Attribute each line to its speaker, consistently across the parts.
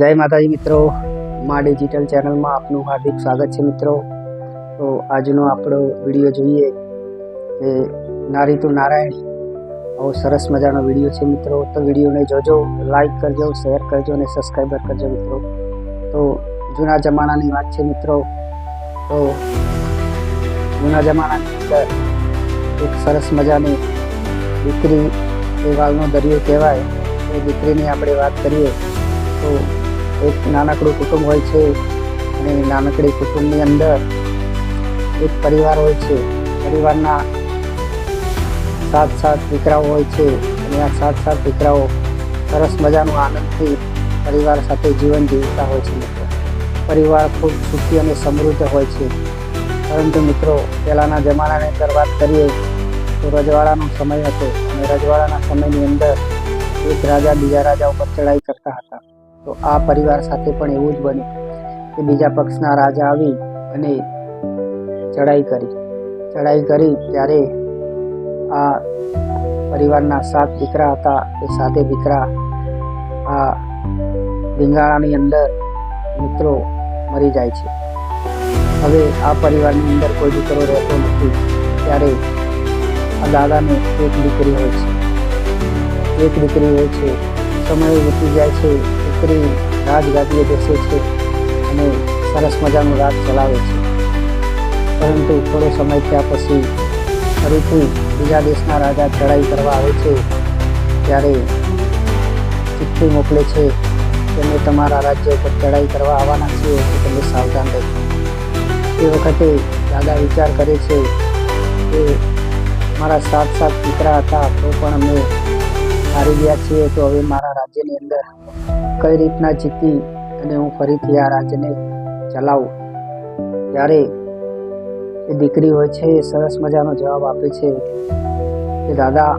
Speaker 1: જય માતાજી મિત્રો, મા ડિજિટલ ચેનલમાં આપનું હાર્દિક સ્વાગત છે મિત્રો. તો આજનો આપણો વીડિયો જોઈએ એ નારી તો નારાયણી. આવો સરસ મજાનો વીડિયો છે મિત્રો. તો વિડીયોને જોજો, લાઈક કરજો, શેર કરજો અને સબસ્ક્રાઈબર કરજો મિત્રો. તો જૂના જમાનાની વાત છે મિત્રો. તો જૂના જમાનાની અંદર એક સરસ મજાની દીકરી, એ વાલનો દરિયો કહેવાય. એ દીકરીની આપણે વાત કરીએ તો એક નાનકડું કુટુંબ હોય છે અને નાનકડી કુટુંબની અંદર એક પરિવાર હોય છે. પરિવારના સાત સાત દીકરાઓ હોય છે અને આ સાત સાત દીકરાઓ સરસ મજાનો આનંદથી પરિવાર સાથે જીવન જીવતા હોય છે મિત્રો. પરિવાર ખૂબ સુખી અને સમૃદ્ધ હોય છે. પરંતુ મિત્રો, પહેલાંના જમાનાની અંદર વાત કરીએ તો રજવાડાનો સમય હતો અને રજવાડાના સમયની અંદર એક રાજા બીજા રાજા ઉપર ચડાઈ કરતા હતા. તો આ પરિવાર સાથે પણ એવું જ બન્યું કે બીજા પક્ષના રાજા આવી અને ચડાઈ કરી. ચડાઈ કરી ત્યારે આ પરિવારના સાત દીકરા હતા. એ સાતે દીકરા આ રીંગાળાની અંદર મિત્રો મરી જાય છે. હવે આ પરિવારની અંદર કોઈ દીકરો રહેતો નથી. ત્યારે આ દાદાને એક દીકરી હોય છે. એક દીકરી હોય છે. સમય વીતી જાય છે. દીકરી રાજગાદીએ બેસે છે અને સરસ મજાનું રાજ ચલાવે છે. પરંતુ થોડો સમય થયા પછી ફરીથી બીજા દેશના રાજા ચડાઈ કરવા આવે છે, ત્યારે ચિઠ્ઠી મોકલે છે કે અમે તમારા રાજ્ય ઉપર ચડાઈ કરવા આવવાના છીએ, તો તમે સાવધાન રહેજો. એ વખતે દાદા વિચાર કરે છે કે મારા સાત સાત દીકરા હતા, તો પણ અમે હારી ગયા છીએ, તો હવે મારા રાજ્યની અંદર કઈ રીતના જીતી અને હું ફરીથી આ રાજ્યને ચલાવું? ત્યારે એ દીકરી હોય છે, એ સરસ મજાનો જવાબ આપે છે કે, દાદા,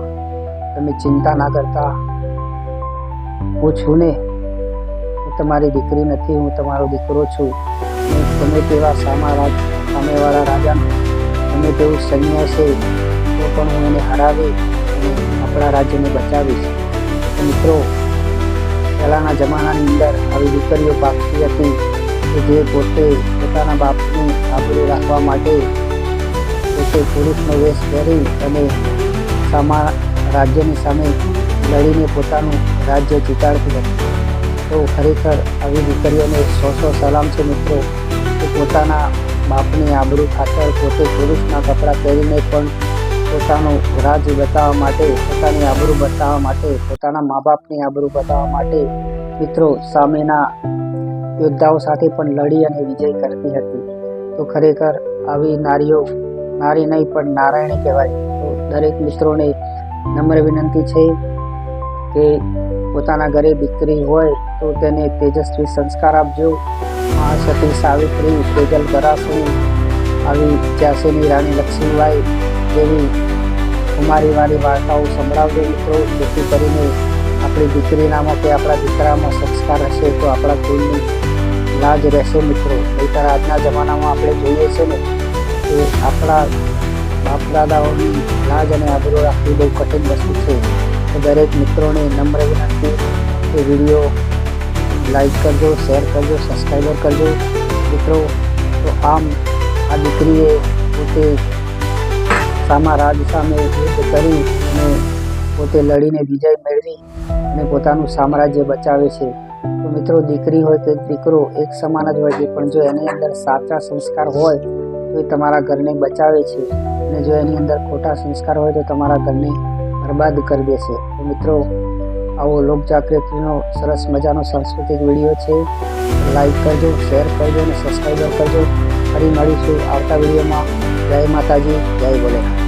Speaker 1: તમે ચિંતા ના કરતા. હું છું ને, હું તમારી દીકરી નથી, હું તમારો દીકરો છું. તમે તેવા સામા રાજ, સામેવાળા રાજા તમે તેવું સૈન્ય છે તો પણ હું એને હરાવી આપણા રાજ્યને બચાવીશ. મિત્રો, પહેલાંના જમાનાની અંદર આવી દીકરીઓ પાકતી હતી કે જે પોતે પોતાના બાપને આબરૂ રાખવા માટે પોતે પુરુષનો વેશ પહેરી અને સામા રાજ્યની સામે લડીને પોતાનું રાજ્ય જીતાડતી હતી. તો ખરેખર આવી દીકરીઓને સો સો સલામ છે મિત્રો, કે પોતાના બાપની આબરૂ ખાતર પોતે પુરુષના કપડાં પહેરીને પણ પોતાનું રાજ્ય બતાવવા માટે, પોતાની આબરૂ બતાવવા માટે, પોતાના મા બાપની આબરૂ બતાવવા માટે મિત્રો સામેના યોદ્ધાઓ સાથે પણ લડી અને વિજય કરતી હતી. તો ખરેખર આવી નારીઓ, નારી નહીં, પણ નારાયણી કહેવાય. તો દરેક મિત્રોને નમ્ર વિનંતી છે કે પોતાના ઘરે દીકરી હોય તો તેને તેજસ્વી સંસ્કાર આપજો. આ સતી સાવિત્રી, તેજલ ગરાસણી આવી ઝાંસીની રાણી લક્ષ્મીબાઈ જેવી કુમારીવાળી વાર્તાઓ સંભળાવજો મિત્રો. જેથી કરીને આપણી દીકરીનામાં કે આપણા દીકરામાં સંસ્કાર હશે તો આપણા કુળની લાજ રહેશે મિત્રો. નહીંતર આજના જમાનામાં આપણે જોઈએ છે ને કે આપણા બાપ દાદાઓની લાજ અને આબરૂ રાખવી બહુ કઠિન વસ્તુ છે. તો દરેક મિત્રોને નમ્ર વિનંતી કે વીડિયો લાઈક કરજો, શેર કરજો, સબસ્ક્રાઈબર કરજો. મિત્રો, તો આમ આ દીકરીએ પોતે સામા રાજ સામે યુદ્ધ કરી અને પોતે લડીને વિજય મેળવી અને પોતાનું સામ્રાજ્ય બચાવે છે. તો મિત્રો, દીકરી હોય કે દીકરો એક સમાન જ હોય છે, પણ જો એની અંદર સાચા સંસ્કાર હોય, તો એ તમારા ઘરને બચાવે છે. અને જો એની અંદર ખોટા સંસ્કાર હોય, તો તમારા ઘરને બરબાદ કરી દેશે. તો મિત્રો, આવો લોકજાગૃતિનો સરસ મજાનો સાંસ્કૃતિક વીડિયો છે. લાઈક કરજો, શેર કરજો અને સબસ્ક્રાઈબર કરજો. ફરી મળીશું આવતા વિડીયોમાં. જય માતાજી જય ભોલેનાથ.